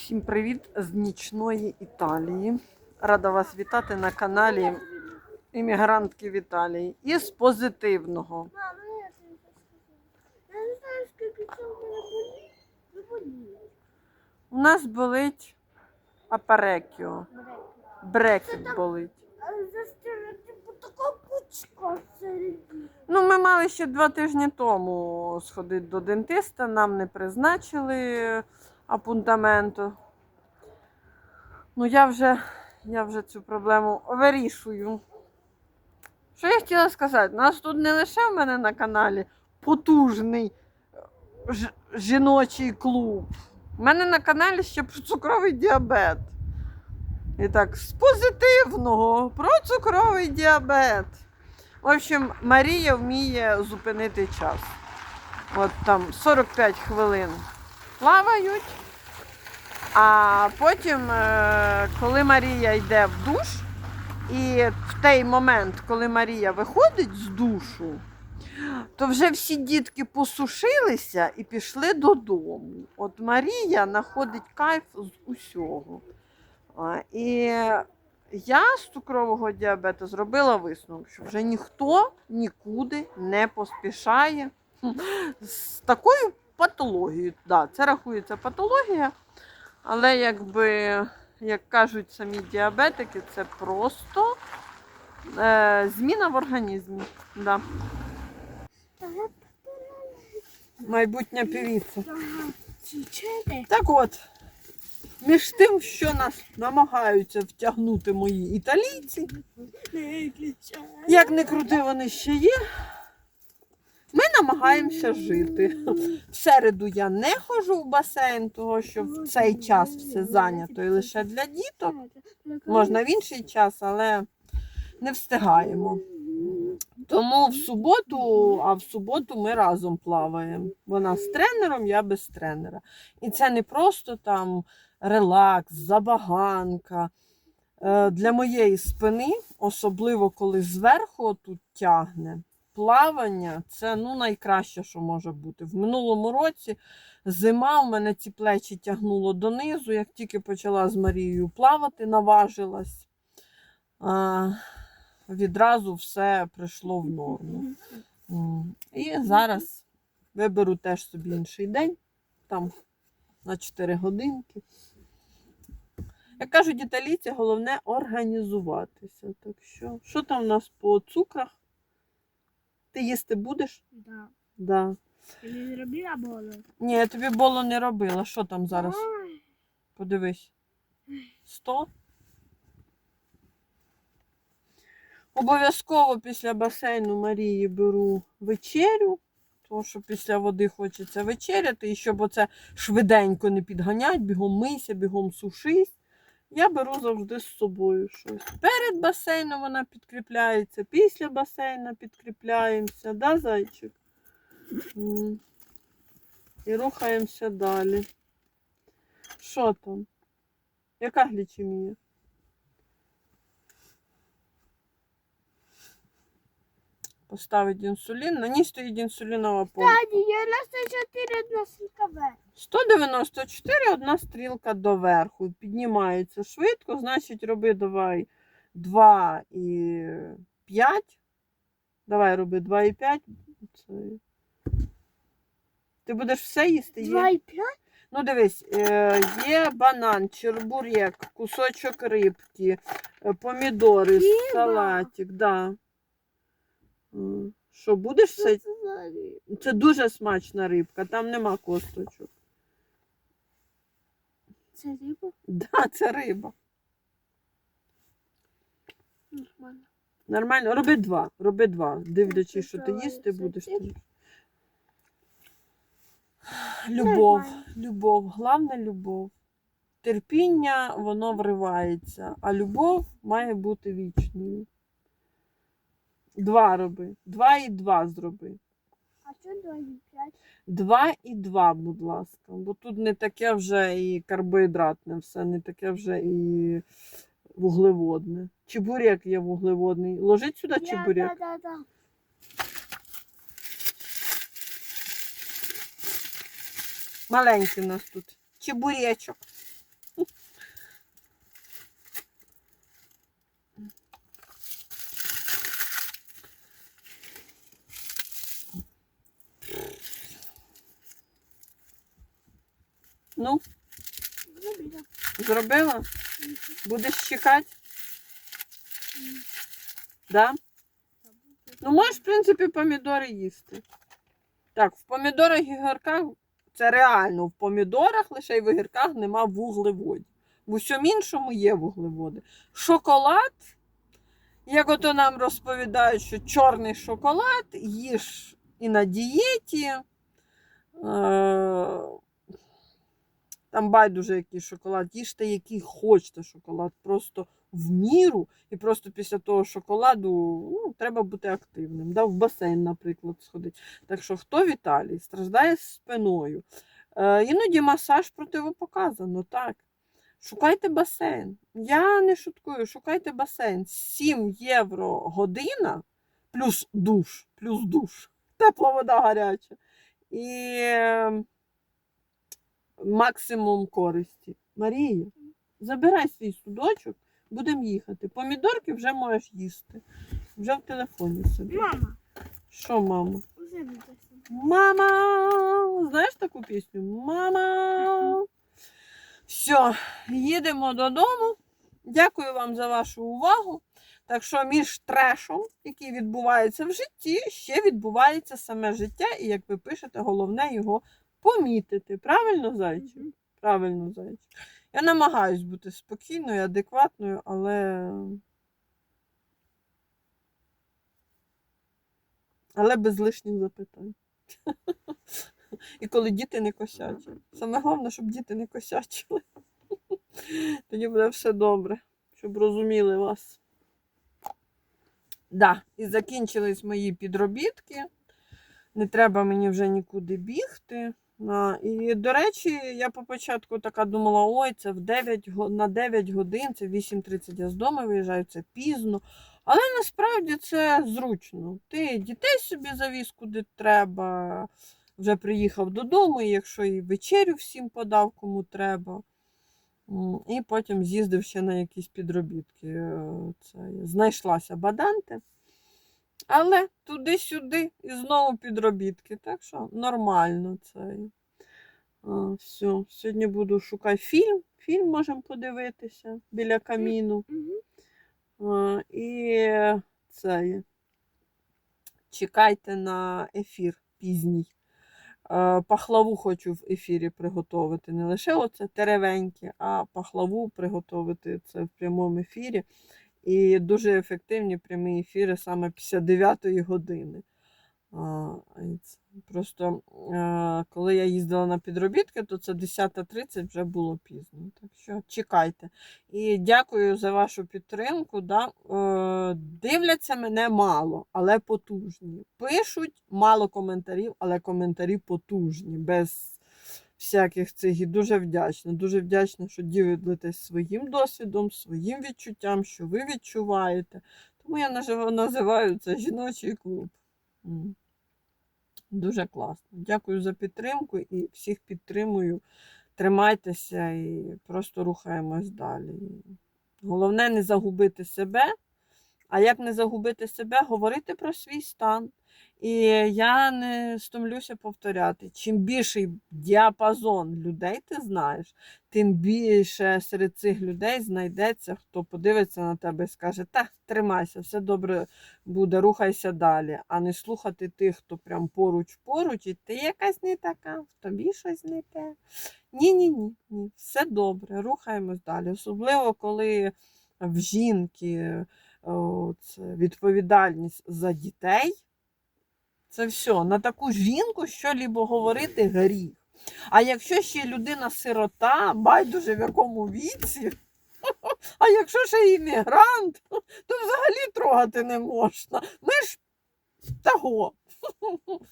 Всім привіт з нічної Італії. Рада вас вітати на каналі Іммігрантки в Італії. Позитивного. Болить. Ну, болить. У нас болить аперекіо. Брекет болить. Ну, ми мали ще два тижні тому сходити до дентиста, нам не призначили апунтаменту. Ну, я вже, я вже цю проблему вирішую. Що я хотіла сказати? Нас тут не лише в мене на каналі потужний е, жіночий клуб. У мене на каналі ще про цукровий діабет. І так, з позитивного про цукровий діабет. В общем, Марія вміє зупинити час. От там 45 хвилин плавають. А потім, е, коли Марія йде в душ, і в той момент, коли Марія виходить з душу, то вже всі дітки посушилися і пішли додому. От Марія знаходить кайф з усього. І я з цукрового діабету зробила висновок, що вже ніхто нікуди не поспішає з такою патологією. Да, це рахується патологія, але якби, як кажуть самі діабетики, це просто е, зміна в організмі. Да. Майбутня півіця. Так от, між тим, що нас намагаються втягнути мої італійці, Як не крути, вони ще є. Ми намагаємося жити. В середу я не ходжу в басейн, тому що в цей час все зайнято і лише для діток. Можна в інший час, але не встигаємо. Тому в суботу, а в суботу ми разом плаваємо. Вона з тренером, я без тренера. І це не просто там релакс, забаганка. Е, Для моєї спини, особливо коли зверху тут тягне, плавання це ну, найкраще, що може бути. В минулому році зима в мене ці плечі тягнуло донизу. Як тільки почала з Марією плавати, наважилась. А, відразу все прийшло в норму. І зараз виберу теж собі інший день, там на 4 годинки. Як кажуть італійці, головне організуватися. Так що, що там у нас по цукрах? Ти їсти будеш? Да. Да. Ти не зробила боло? Ні, я тобі боло не робила. Що там зараз? Ой, Подивись. 100. Обов'язково після басейну Марії беру вечерю, тому що після води хочеться вечеряти, і щоб оце швиденько не підганять, бігом мийся, бігом сушись. Я беру завжди з собою щось. Перед басейном вона підкріпляється, після басейну підкріпляємося, да, зайчик? І рухаємося далі. Що там? Яка глічемія? Поставить інсулін. На ній стоїть інсулінова помпа. Таді, я на 104 одна сілкове. 194 одна стрілка доверху. Піднімається швидко, значить, роби давай 2 і 5. Давай роби 2 і 5. Це... Ти будеш все їсти? Є? 2,5? Ну, дивись, е, є банан, чербурек, кусочок рибки, е, помідори, салатик, да. Що, будеш все? Це? Це дуже смачна рибка, там нема косточок. Це риба? Да, це риба. Нормально. Нормально, роби два. Роби два. Дивлячись, що ти їсти будеш. Ти... Любов, любов, головне любов. Терпіння, воно вривається, а любов має бути вічною. Два роби. Два і два зроби. А що 2,5? Два і два, будь ласка. Бо тут не таке вже і карбогідратне все, не таке вже і вуглеводне. Чебурек є вуглеводний. Ложіть сюди чебурек. Да, да, да. Маленький у нас тут. Чебуречок. Ну, Зробила. зробила? Будеш чекати? Да? Ну, можеш, в принципі, помідори їсти. Так, в помідорах і гірках це реально. В помідорах лише й в огірках нема вуглеводів. В усьому іншому є вуглеводи. Шоколад, як ото нам розповідають, що чорний шоколад їж і на дієті. Е, Там байдуже який шоколад, їжте який хочете шоколад, просто в міру, і просто після того шоколаду ну, треба бути активним. Да? В басейн, наприклад, сходити. Так що хто в Італії страждає спиною? Е, іноді масаж противопоказано, так. Шукайте басейн. Я не шуткую, шукайте басейн. 7 євро година, плюс душ, плюс душ. Тепла вода гаряча. І е, максимум користі. Марія, забирай свій судочок, будемо їхати. Помідорки вже можеш їсти. Вже в телефоні собі. Мама, Що, мама? Мама! Знаєш таку пісню? Мама! Все, їдемо додому. Дякую вам за вашу увагу. Так що між трешом, який відбувається в житті, ще відбувається саме життя, і як ви пишете, головне його помітити. Правильно, зайчик? Правильно, зайчик. Я намагаюсь бути спокійною, адекватною, але. Але без лишніх запитань. І коли діти не косячать. Саме головне, щоб діти не косячили. Тоді буде все добре, щоб розуміли вас. Да, і закінчились мої підробітки. Не треба мені вже нікуди бігти. І, до речі, я по початку така думала: ой, це в 9, на 9 годин, це 8.30 я з дому виїжджаю, це пізно. Але насправді це зручно. Ти дітей собі завіз куди треба, вже приїхав додому, і якщо і вечерю всім подав, кому треба. І потім з'їздив ще на якісь підробітки. Е, Це, знайшлася баданти. Але туди-сюди і знову підробітки. Так що нормально це. А, все. Сьогодні буду шукати фільм. Фільм можемо подивитися біля каміну. А, І це. Чекайте на ефір пізній. Пахлаву хочу в ефірі приготувати. Не лише оце теревеньке, а пахлаву приготувати це в прямому ефірі. І дуже ефективні прямі ефіри саме 59-ї години. Просто коли я їздила на підробітки, то це 10.30 вже було пізно. Так що чекайте. І дякую за вашу підтримку. Да? Е, дивляться мене мало, але потужні. Пишуть мало коментарів, але коментарі потужні, без всяких цих. І дуже вдячна. Дуже вдячна, що ділитесь своїм досвідом, своїм відчуттям, що ви відчуваєте. Тому я називаю це жіночий клуб. Дуже класно. Дякую за підтримку і всіх підтримую. Тримайтеся і просто рухаємось далі. Головне не загубити себе. А як не загубити себе, говорити про свій стан. І я не стомлюся повторяти. Чим більший діапазон людей ти знаєш, тим більше серед цих людей знайдеться, хто подивиться на тебе і скаже: Та, тримайся, все добре буде, рухайся далі, а не слухати тих, хто прям поруч-поруч, і ти якась не така, в тобі щось не те. Ні, ні, ні, все добре, рухаємось далі. Особливо, коли в жінки о, це відповідальність за дітей. Це все. На таку жінку що-лібо говорити гріх. А якщо ще людина сирота, байдуже в якому віці, а якщо ще іммігрант, то взагалі трогати не можна. Ми ж того.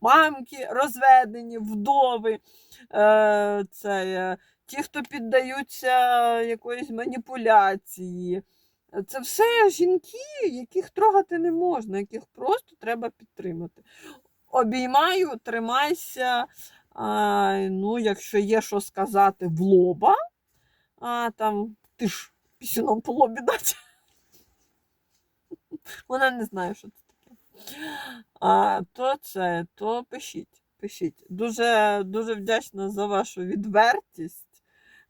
Мамки розведені, вдови, е, це, е, ті, хто піддаються якоїсь маніпуляції. Це все жінки, яких трогати не можна, яких просто треба підтримати. Обіймаю, тримайся. А, ну, якщо є що сказати в лоба, а там ти ж пісюном по лобі дати. Вона не знає, що це таке. А, то це, то пишіть. пишіть. Дуже, дуже вдячна за вашу відвертість.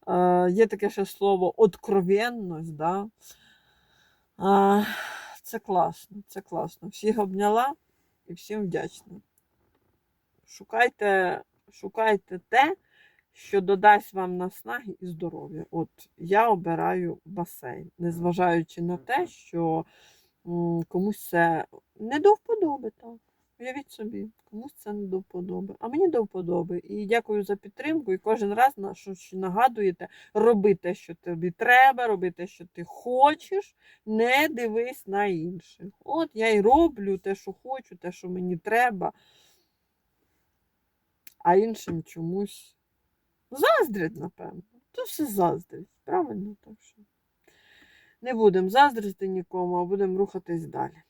Е, є таке ще слово откровенність. Да? Е, це класно, це класно. Всіх обняла і всім вдячна. Шукайте, шукайте те, що додасть вам наснаги і здоров'я. От я обираю басейн, незважаючи на те, що комусь це не до вподоби, так. Уявіть собі, комусь це не до вподоби. А мені до вподоби. І дякую за підтримку. І кожен раз що нагадуєте, роби те, що тобі треба, роби те, що ти хочеш, не дивись на інших. От я й роблю те, що хочу, те, що мені треба, а іншим чомусь заздрять, напевно. То все заздрять, правильно? Так що не будемо заздрити нікому, а будемо рухатись далі.